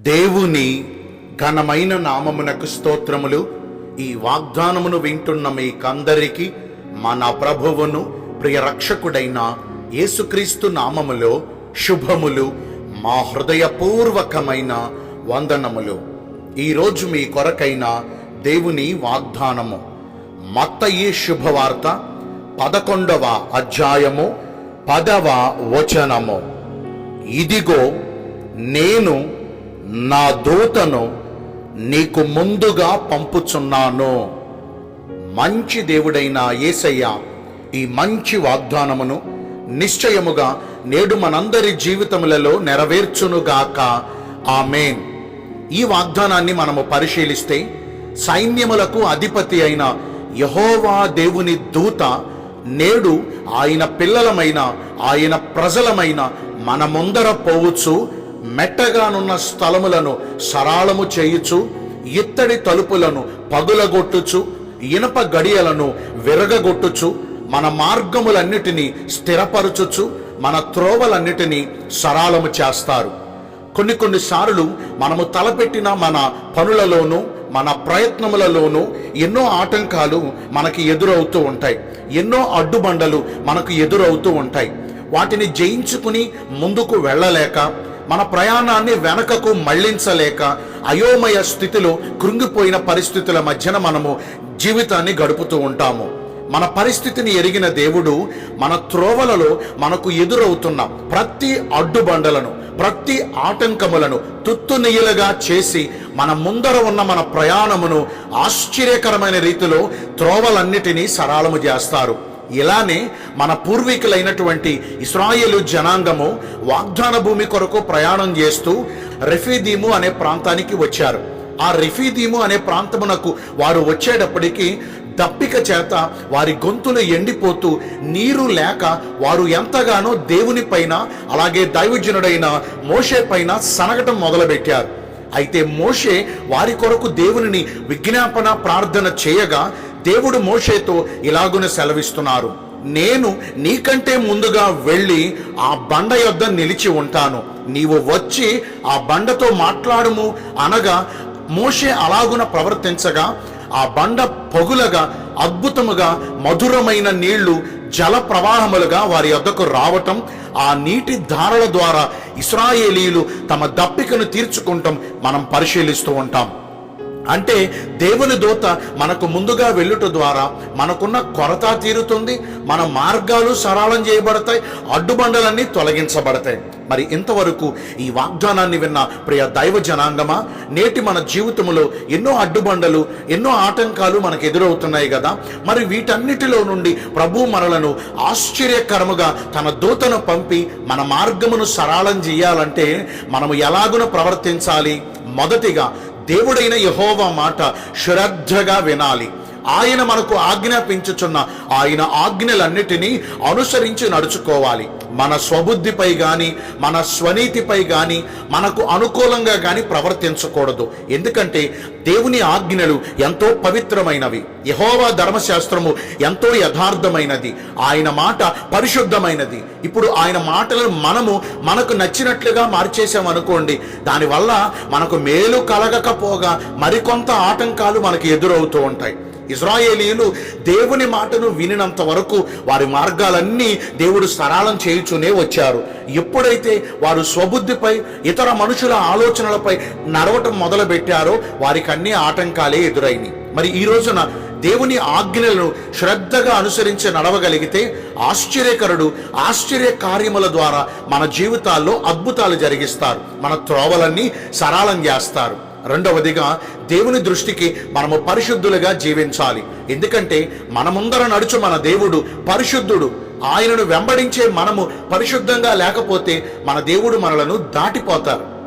దేవుని ఘనమైన నామమునకు స్తోత్రములు. ఈ వాగ్దానమును వింటున్న మీకందరికీ మన ప్రభువును ప్రియ రక్షకుడైన యేసుక్రీస్తు నామములో శుభములు మా హృదయపూర్వకమైన వందనములు. ఈరోజు మీ కొరకైన దేవుని వాగ్దానము. మత్తయి శుభవార్త పదకొండవ అధ్యాయము పదవ వచనము. ఇదిగో నేను నా దూతను నీకు ముందుగా పంపుచున్నాను. మంచి దేవుడైన యేసయ్య ఈ మంచి వాగ్దానమును నిశ్చయముగా నేడు మనందరి జీవితములలో నెరవేర్చునుగాక. ఆమెన్. ఈ వాగ్దానాన్ని మనము పరిశీలిస్తే సైన్యములకు అధిపతి అయిన యహోవా దేవుని దూత నేడు ఆయన పిల్లలమైన ఆయన ప్రజలమైన మన ముందర పోవచ్చు మెట్టగానున్న స్థలములను సరాళము చేయుచు ఇత్తడి తలుపులను పగులగొట్టుచు ఇనప గడియలను విరగగొట్టుచు మన మార్గములన్నిటినీ స్థిరపరచుచు మన త్రోవలన్నిటినీ సరాళము చేస్తారు. కొన్ని కొన్నిసార్లు మనము తలపెట్టిన మన పనులలోనూ మన ప్రయత్నములలోనూ ఎన్నో ఆటంకాలు మనకి ఎదురవుతూ ఉంటాయి. ఎన్నో అడ్డుబండలు మనకు ఎదురవుతూ ఉంటాయి. వాటిని జయించుకుని ముందుకు వెళ్ళలేక మన ప్రయాణాన్ని వెనకకు మళ్ళించలేక అయోమయ స్థితిలో కృంగిపోయిన పరిస్థితుల మధ్యన మనము జీవితాన్ని గడుపుతూ ఉంటాము. మన పరిస్థితిని ఎరిగిన దేవుడు మన త్రోవలలో మనకు ఎదురవుతున్న ప్రతి అడ్డుబండలను ప్రతి ఆటంకములను తుత్తునీయలుగా చేసి మన ముందర ఉన్న మన ప్రయాణమును ఆశ్చర్యకరమైన రీతిలో త్రోవలన్నిటినీ సరాళము చేస్తారు. ఇలానే మన పూర్వీకులైనటువంటి ఇస్రాయేలు జనాంగము వాగ్దాన భూమి కొరకు ప్రయాణం చేస్తూ రెఫీదీము అనే ప్రాంతానికి వచ్చారు. ఆ రెఫీదీము అనే ప్రాంతమునకు వారు వచ్చేటప్పటికి దప్పిక చేత వారి గొంతులు ఎండిపోతూ నీరు లేక వారు ఎంతగానో దేవుని పైన అలాగే దైవజనుడైన మోషే పైన సనగటం మొదలుపెట్టారు. అయితే మోషే వారి కొరకు దేవునిని విజ్ఞాపన ప్రార్థన చేయగా దేవుడు మోషేతో ఇలాగున సెలవిస్తున్నారు. నేను నీకంటే ముందుగా వెళ్ళి ఆ బండ యొద్ద నిలిచి ఉంటాను. నీవు వచ్చి ఆ బండతో మాట్లాడుము అనగా మోషే అలాగున ప్రవర్తించగా ఆ బండ పొగులగా అద్భుతముగా మధురమైన నీళ్ళు జల ప్రవాహములుగా వారి వద్దకు రావటం ఆ నీటి ధారల ద్వారా ఇస్రాయేలీలు తమ దప్పికను తీర్చుకుంటాం మనం పరిశీలిస్తూ ఉంటాం. అంటే దేవుని దూత మనకు ముందుగా వెళ్ళుట ద్వారా మనకున్న కొరత తీరుతుంది మన మార్గాలు సరళం చేయబడతాయి అడ్డుబండలన్నీ తొలగించబడతాయి. మరి ఇంతవరకు ఈ వాగ్దానాన్ని విన్న ప్రియ దైవ జనాంగమా నేటి మన జీవితంలో ఎన్నో అడ్డుబండలు ఎన్నో ఆటంకాలు మనకు ఎదురవుతున్నాయి కదా మరి వీటన్నిటిలో నుండి ప్రభు మనలను ఆశ్చర్యకరముగా తన దూతను పంపి మన మార్గమును సరళం చేయాలంటే మనము ఎలాగున ప్రవర్తించాలి? మొదటిగా దేవుడైన యహోవా మాట శ్రద్ధగా వినాలి. ఆయన మనకు ఆజ్ఞాపించుచున్న ఆయన ఆజ్ఞలన్నిటినీ అనుసరించి నడుచుకోవాలి. మన స్వబుద్ధిపై కానీ మన స్వనీతిపై కానీ మనకు అనుకూలంగా కానీ ప్రవర్తించకూడదు. ఎందుకంటే దేవుని ఆజ్ఞలు ఎంతో పవిత్రమైనవి. యహోవా ధర్మశాస్త్రము ఎంతో యథార్థమైనది. ఆయన మాట పరిశుద్ధమైనది. ఇప్పుడు ఆయన మాటలను మనము మనకు నచ్చినట్లుగా మార్చేసామనుకోండి దానివల్ల మనకు మేలు కలగకపోగా మరికొంత ఆటంకాలు మనకు ఎదురవుతూ ఉంటాయి. ఇజ్రాయేలీలు దేవుని మాటను వినినంత వరకు వారి మార్గాలన్నీ దేవుడు సరళం చేయుచునే వచ్చారు. ఎప్పుడైతే వారు స్వబుద్ధిపై ఇతర మనుషుల ఆలోచనలపై నడవటం మొదలు పెట్టారో వారికి అన్ని ఆటంకాలే ఎదురైనవి మరి ఈ రోజున దేవుని ఆజ్ఞలను శ్రద్ధగా అనుసరించి నడవగలిగితే ఆశ్చర్యకరుడు ఆశ్చర్య కార్యముల ద్వారా మన జీవితాల్లో అద్భుతాలు జరిగిస్తారు. మన త్రోవలన్నీ సరళం చేస్తారు. రెండవదిగా దేవుని దృష్టికి మనము పరిశుద్ధులుగా జీవించాలి. ఎందుకంటే మన ముందర నడుచు మన దేవుడు పరిశుద్ధుడు. ఆయనను వెంబడించే మనము పరిశుద్ధంగా లేకపోతే మన దేవుడు మనలను దాటిపోతారు.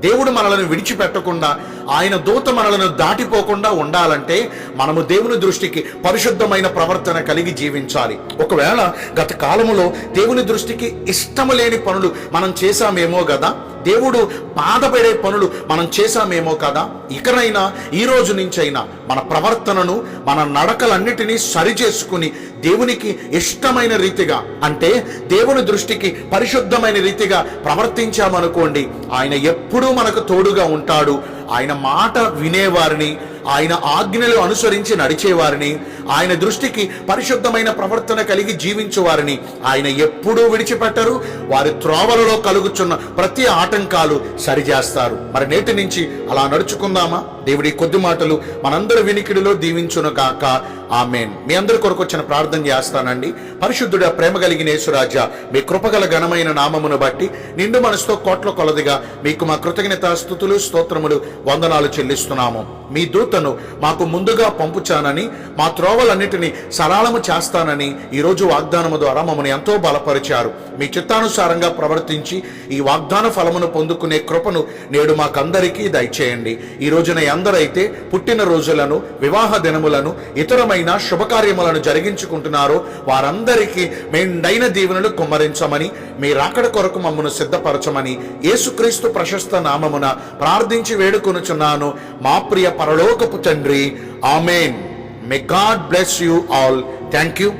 దేవుడు మనలను విడిచిపెట్టకుండా ఆయన దూత మనలను దాటిపోకుండా ఉండాలంటే మనము దేవుని దృష్టికి పరిశుద్ధమైన ప్రవర్తన కలిగి జీవించాలి. ఒకవేళ గత కాలంలో దేవుని దృష్టికి ఇష్టము లేని పనులు మనం చేశామేమో కదా దేవుడు బాధపడే పనులు మనం చేశామేమో కదా? ఇకనైనా ఈ రోజు నుంచైనా మన ప్రవర్తనను మన నడకలన్నిటినీ సరిచేసుకుని దేవునికి ఇష్టమైన రీతిగా అంటే దేవుని దృష్టికి పరిశుద్ధమైన రీతిగా ప్రవర్తించామనుకోండి ఆయన ఎప్పుడూ మనకు తోడుగా ఉంటాడు. ఆయన మాట వినేవారిని ఆయన ఆజ్ఞలు అనుసరించి నడిచేవారిని ఆయన దృష్టికి పరిశుద్ధమైన ప్రవర్తన కలిగి జీవించేవారిని ఆయన ఎప్పుడూ విడిచిపెట్టరు. వారి త్రోవలలో కలుగుచున్న ప్రతి ఆటంకాలు సరిచేస్తారు. మరి నేటి నుంచి అలా నడుచుకుందామా? దేవుడి కొద్ది మాటలు మనందరి వినికిడిలో దీవించును కాక ఆమెన్. మీ అందరి కొరకు వచ్చిన ప్రార్థన చేస్తానండి. పరిశుద్ధుడ ప్రేమ కలిగిన యేసురాజ మీ కృపగల ఘనమైన నామమును బట్టి నిండు మనసుతో కోట్ల కొలదిగా మీకు మా కృతజ్ఞత స్థుతులు స్తోత్రములు వందనాలు చెల్లిస్తున్నాము. మీ దూతను మాకు ముందుగా పంపుచానని మా త్రోవలన్నిటినీ సరళము చేస్తానని ఈరోజు వాగ్దానము ద్వారా మమ్మల్ని ఎంతో బలపరిచారు. మీ చిత్తానుసారంగా ప్రవర్తించి ఈ వాగ్దాన ఫలమును పొందుకునే కృపను నేడు మాకందరికీ దయచేయండి. ఈ రోజున ఎందరైతే పుట్టిన రోజులను వివాహ దినములను ఇతరమైన శుభకార్యములను జరిగించుకుంటున్నారో వారందరికీ మెండైన దీవెనలు కుమ్మరించమని మీ రాకడ కొరకు మమ్మను సిద్ధపరచమని యేసుక్రీస్తు ప్రశస్త నామమున ప్రార్థించి వేడుకొనుచున్నాను. మా ప్రియ పరలోకపు తండ్రి. Amen. May God bless you all thank you